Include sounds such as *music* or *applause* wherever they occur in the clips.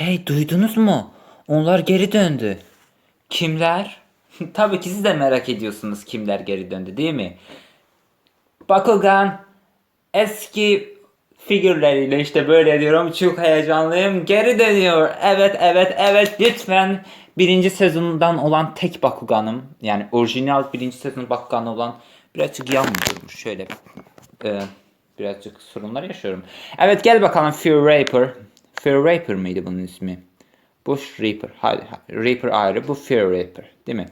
Hey duydunuz mu? Onlar geri döndü. Kimler? *laughs* Tabii ki siz de merak ediyorsunuz kimler geri döndü değil mi? Bakugan eski figürleriyle işte böyle diyorum çok heyecanlıyım geri dönüyor. Evet evet evet lütfen birinci sezondan olan tek Bakuganım yani orijinal birinci sezon Bakuganı olan birazcık yan şöyle e, birazcık sorunlar yaşıyorum. Evet gel bakalım Fear Raper. Fear Raper mıydı bunun ismi? Bu Reaper. Hadi. Reaper ayrı. Bu Fear Reaper. Değil mi?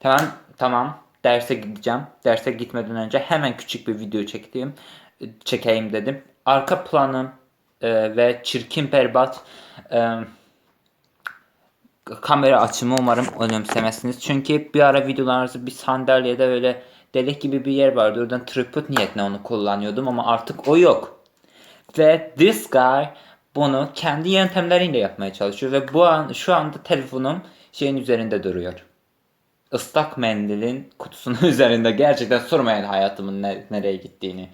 Tamam. Tamam. Derse gideceğim. Derse gitmeden önce hemen küçük bir video çektiğim çekeyim dedim. Arka planım e, ve çirkin berbat e, kamera açımı umarım önemsemezsiniz. Çünkü bir ara videolarınızı bir sandalyede öyle delik gibi bir yer vardı. Oradan tripod niyetine onu kullanıyordum ama artık o yok. Ve this guy bunu kendi yöntemleriyle yapmaya çalışıyor ve bu an şu anda telefonum şeyin üzerinde duruyor. Islak mendilin kutusunun *laughs* üzerinde gerçekten sormayın hayatımın ne- nereye gittiğini.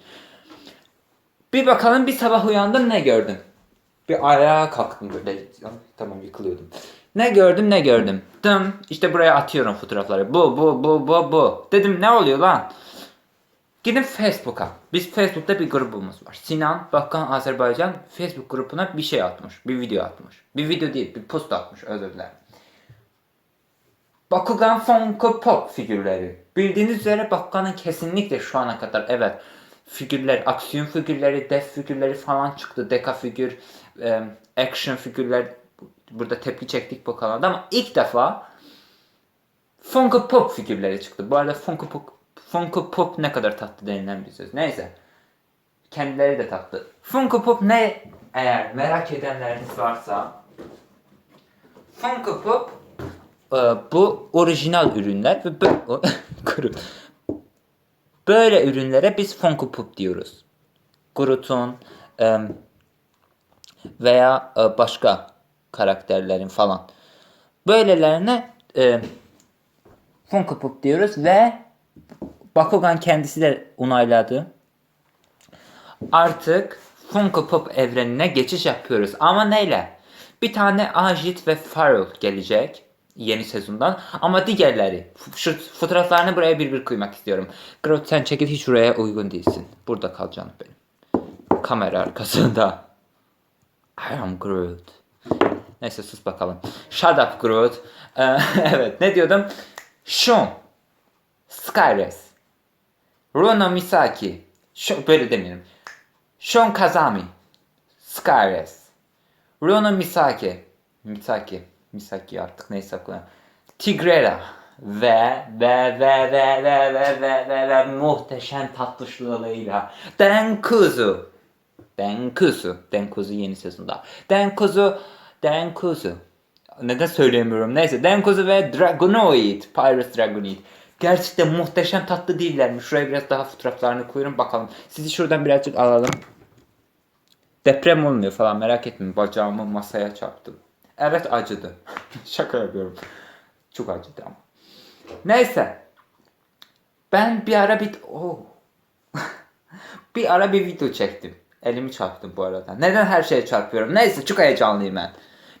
Bir bakalım bir sabah uyandım ne gördüm? Bir ayağa kalktım böyle. Tamam yıkılıyordum. Ne gördüm ne gördüm. Dım işte buraya atıyorum fotoğrafları. Bu bu bu bu bu. Dedim ne oluyor lan? Gidin Facebook'a. Biz Facebook'ta bir grubumuz var. Sinan Bakkan Azerbaycan Facebook grubuna bir şey atmış. Bir video atmış. Bir video değil bir post atmış özür dilerim. Bakugan Funko Pop figürleri. Bildiğiniz üzere Bakkan'ın kesinlikle şu ana kadar evet figürler, aksiyon figürleri, dev figürleri falan çıktı. Deka figür, action figürler. Burada tepki çektik bu kanalda ama ilk defa Funko Pop figürleri çıktı. Bu arada Funko Pop, Funko Pop ne kadar tatlı denilen bir söz. Neyse. Kendileri de tatlı. Funko Pop ne eğer merak edenleriniz varsa Funko Pop e, bu orijinal ürünler ve *laughs* Kuru. böyle ürünlere biz Funko Pop diyoruz. Groot'un e, veya e, başka karakterlerin falan. Böylelerine e, Funko Pop diyoruz ve Bakugan kendisi de onayladı. Artık Funko Pop evrenine geçiş yapıyoruz. Ama neyle? Bir tane Ajit ve Farrell gelecek yeni sezondan. Ama diğerleri. Şu fotoğraflarını buraya bir bir koymak istiyorum. Groot sen çekil hiç şuraya uygun değilsin. Burada kal canım benim. Kamera arkasında. I am Groot. Neyse sus bakalım. Shut up Groot. *laughs* Evet ne diyordum? Shun. Skyres. Rona Misaki. Şu, böyle demeyelim. Shon Kazami. Skyres. Rona Misaki. Misaki. Misaki artık neyse aklına. Tigrera. Ve ve ve ve ve ve ve ve, ve muhteşem tatlışlığıyla. Denkuzu. Denkuzu. Denkuzu yeni sezonda. Denkuzu. Denkuzu. Neden söyleyemiyorum? Neyse. Denkuzu ve Dragonoid. Pirates Dragonoid. Gerçekten muhteşem tatlı değiller mi? Şuraya biraz daha fotoğraflarını koyuyorum bakalım. Sizi şuradan birazcık alalım. Deprem olmuyor falan merak etmeyin. Bacağımı masaya çarptım. Evet acıdı. *laughs* Şaka yapıyorum. Çok acıdı ama. Neyse. Ben bir ara bir... Oh. *laughs* bir ara bir video çektim. Elimi çarptım bu arada. Neden her şeye çarpıyorum? Neyse çok heyecanlıyım ben.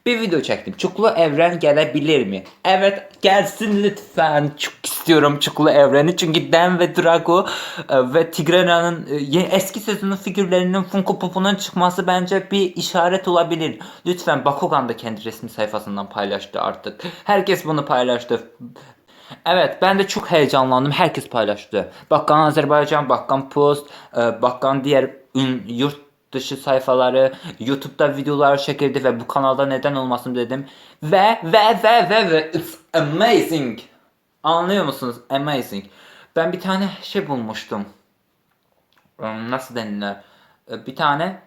Bir video çektim. Çuklu evren gelebilir mi? Evet gelsin lütfen. Çok istiyorum Çuklu evreni. Çünkü Dan ve Drago e, ve Tigrana'nın e, eski sezonun figürlerinin Funko Pop'unun çıkması bence bir işaret olabilir. Lütfen Bakugan da kendi resmi sayfasından paylaştı artık. Herkes bunu paylaştı. Evet ben de çok heyecanlandım. Herkes paylaştı. Bakkan Azerbaycan, Bakkan Post, e, Bakkan diğer yurt dışı sayfaları, YouTube'da videolar çekildi ve bu kanalda neden olmasın dedim. Ve ve ve ve ve it's amazing. Anlıyor musunuz? Amazing. Ben bir tane şey bulmuştum. Hmm, Nasıl denilir? E, Bir tane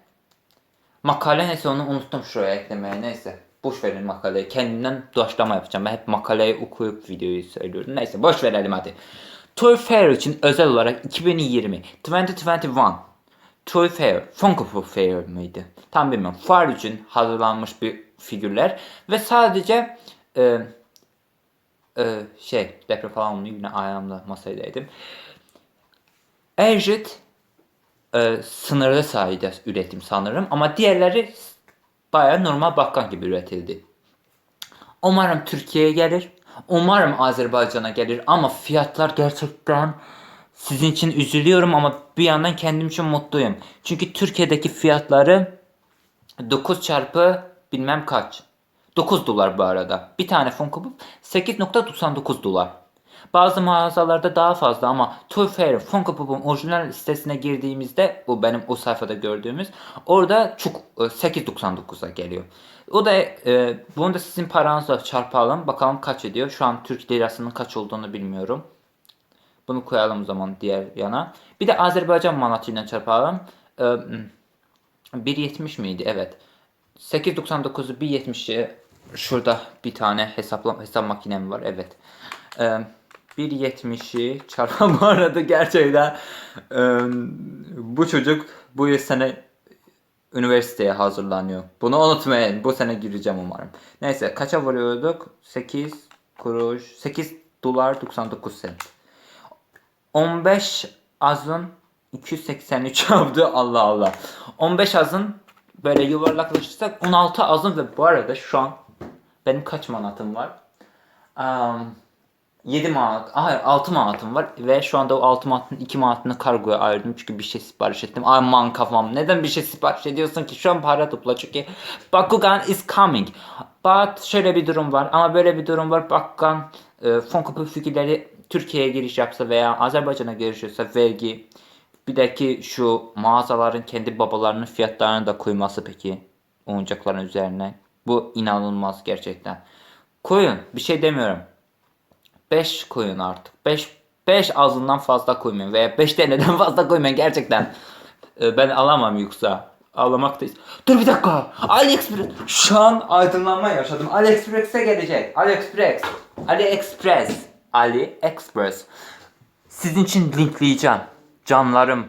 makale neyse onu unuttum şuraya eklemeye neyse. Boş verin makaleyi. Kendimden doğaçlama yapacağım. Ben hep makaleyi okuyup videoyu söylüyorum. Neyse boş verelim hadi. Toy Fair için özel olarak 2020 2021 Toy Fair, Funko Fair mıydı? Tam bilmiyorum. Fuar için hazırlanmış bir figürler ve sadece e, e, şey deprem falan olmuyor yine ayağımla masaya değdim. Erjit e, sınırlı sayıda üretim sanırım ama diğerleri Bayağı normal bakkal gibi üretildi. Umarım Türkiye'ye gelir. Umarım Azerbaycan'a gelir ama fiyatlar gerçekten sizin için üzülüyorum ama bir yandan kendim için mutluyum. Çünkü Türkiye'deki fiyatları 9 çarpı bilmem kaç. 9 dolar bu arada. Bir tane Funko Pop 8.99 dolar. Bazı mağazalarda daha fazla ama Toy Fair Funko Pop'un orijinal sitesine girdiğimizde bu benim o sayfada gördüğümüz orada çok e, 8.99'a geliyor. O da e, bunu da sizin paranızla çarpalım bakalım kaç ediyor. Şu an Türk lirasının kaç olduğunu bilmiyorum. Bunu koyalım o zaman diğer yana. Bir de Azerbaycan manatıyla çarpalım. Ee, 1.70 miydi? Evet. 8.99'u 1.70'i şurada bir tane hesapla hesap makinem var. Evet. Ee, 1.70'i çarpalım bu arada gerçekten bu çocuk bu sene üniversiteye hazırlanıyor. Bunu unutmayın. Bu sene gireceğim umarım. Neyse kaça varıyorduk? 8 kuruş. 8 dolar 99 sent. 15 azın 283 yaptı *laughs* Allah Allah. 15 azın böyle yuvarlaklaşırsak 16 azın ve bu arada şu an benim kaç manatım var? Um, 7 manat, hayır 6 manatım var ve şu anda o 6 manatın 2 manatını kargoya ayırdım çünkü bir şey sipariş ettim. Aman kafam neden bir şey sipariş ediyorsun ki şu an para topla çünkü Bakugan is coming. But şöyle bir durum var ama böyle bir durum var Bakugan e, Funko Pop figürleri Türkiye'ye giriş yapsa veya Azerbaycan'a giriş yapsa vergi bir de ki şu mağazaların kendi babalarının fiyatlarını da koyması peki oyuncakların üzerine. Bu inanılmaz gerçekten. Koyun bir şey demiyorum. 5 koyun artık. 5 5 azından fazla koymayın veya 5 taneden *laughs* fazla koymayın gerçekten. Ee, ben alamam yoksa. Ağlamaktayız. Dur bir dakika. AliExpress. Şu an aydınlanma yaşadım. AliExpress'e gelecek. AliExpress. AliExpress. AliExpress. Sizin için linkleyeceğim. Canlarım.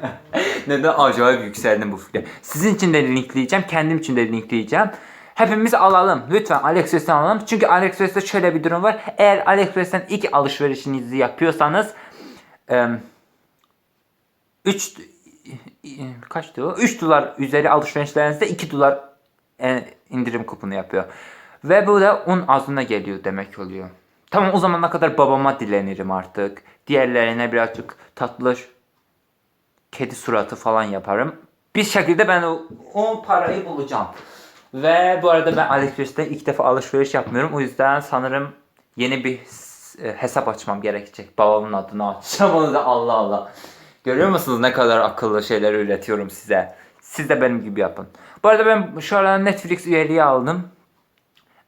*laughs* Neden acayip yükseldim bu fikre. Sizin için de linkleyeceğim. Kendim için de linkleyeceğim. Hepimiz alalım. Lütfen AliExpress'ten alalım. Çünkü AliExpress'te şöyle bir durum var. Eğer AliExpress'ten ilk alışverişinizi yapıyorsanız 3 kaçtı o? 3 dolar üzeri alışverişlerinizde 2 dolar e, indirim kuponu yapıyor. Ve bu da 10 azına geliyor demek oluyor. Tamam o zamana kadar babama dilenirim artık. Diğerlerine birazcık tatlı kedi suratı falan yaparım. Bir şekilde ben o, o parayı bulacağım. Ve bu arada ben AliExpress'te ilk defa alışveriş yapmıyorum. O yüzden sanırım yeni bir e, hesap açmam gerekecek. Babamın adını açacağım da Allah Allah. Görüyor musunuz ne kadar akıllı şeyler üretiyorum size. Siz de benim gibi yapın. Bu arada ben şu an Netflix üyeliği aldım.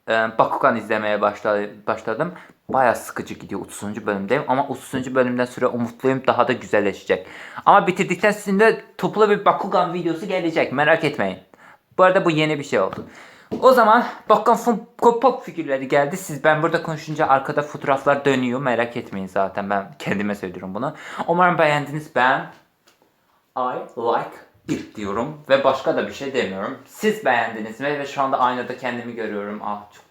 Ee, Bakugan izlemeye başladı, başladım. Baya sıkıcı gidiyor 30. bölümdeyim ama 30. bölümden sonra umutluyum daha da güzelleşecek. Ama bitirdikten sonra toplu bir Bakugan videosu gelecek merak etmeyin. Bu arada bu yeni bir şey oldu. O zaman Bakugan Funko Pop figürleri geldi. Siz ben burada konuşunca arkada fotoğraflar dönüyor. Merak etmeyin zaten ben kendime söylüyorum bunu. Umarım beğendiniz. Ben I like it diyorum ve başka da bir şey demiyorum. Siz beğendiniz mi? Ve şu anda aynada kendimi görüyorum. Ah çok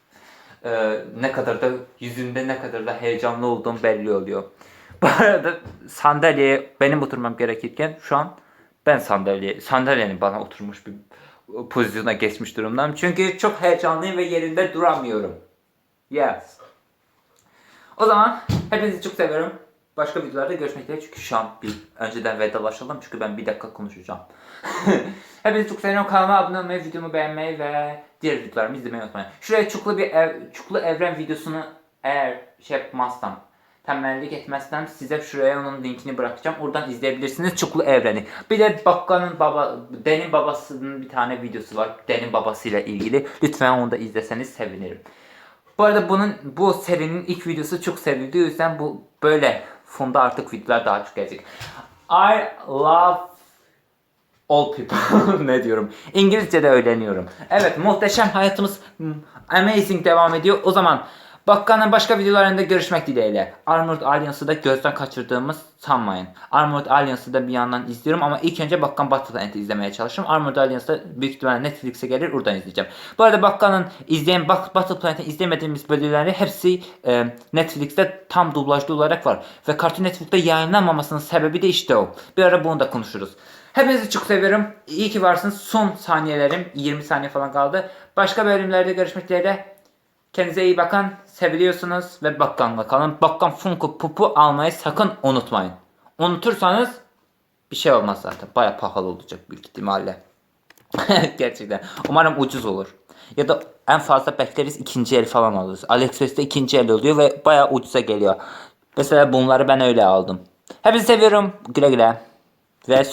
ee, ne kadar da yüzümde ne kadar da heyecanlı olduğum belli oluyor. *laughs* Bu arada sandalyeye benim oturmam gerekirken şu an ben sandalye sandalyenin bana oturmuş bir pozisyona geçmiş durumdayım. Çünkü çok heyecanlıyım ve yerinde duramıyorum. Yes. O zaman hepinizi çok seviyorum. Başka videolarda görüşmek üzere çünkü şu an bir önceden vedalaşalım çünkü ben bir dakika konuşacağım. *laughs* Hepinizi çok seviyorum. Kanalıma abone olmayı, videomu beğenmeyi ve diğer videolarımı izlemeyi unutmayın. Şuraya çuklu bir ev, çuklu evren videosunu eğer şey yapmazsam, temellik etmezsem size şuraya onun linkini bırakacağım. Oradan izleyebilirsiniz Çuklu Evreni. Bir de Bakkan'ın baba, Den'in babasının bir tane videosu var. Den'in babasıyla ilgili. Lütfen onu da izleseniz sevinirim. Bu arada bunun bu serinin ilk videosu çok sevildi. O yüzden bu böyle fonda artık videolar daha çok gelecek. I love all people *laughs* ne diyorum. İngilizce'de öğreniyorum. Evet muhteşem hayatımız amazing devam ediyor. O zaman Bakkan'ın başka videolarında görüşmek dileğiyle. Armored Alliance'ı da gözden kaçırdığımız sanmayın. Armored Alliance'ı da bir yandan izliyorum ama ilk önce Bakkan Battlefront'ı izlemeye çalışıyorum. Armored Alliance'da büyük ihtimalle Netflix'e gelir oradan izleyeceğim. Bu arada Bakkan'ın izleyen Bak Battlefront'ı izlemediğimiz bölümleri hepsi e, Netflix'te tam dublajlı olarak var. Ve Cartoon Network'te yayınlanmamasının sebebi de işte o. Bir ara bunu da konuşuruz. Hepinizi çok seviyorum. İyi ki varsınız. Son saniyelerim 20 saniye falan kaldı. Başka bölümlerde görüşmek dileğiyle. Kendinize iyi bakın. Seviliyorsunuz ve bakkanla kalın. Bakkan Funko Pop'u almayı sakın unutmayın. Unutursanız bir şey olmaz zaten. Baya pahalı olacak büyük ihtimalle. *laughs* Gerçekten. Umarım ucuz olur. Ya da en fazla bekleriz ikinci el falan alırız. AliExpress'te ikinci el oluyor ve baya ucuza geliyor. Mesela bunları ben öyle aldım. Hepinizi seviyorum. Güle güle. Ve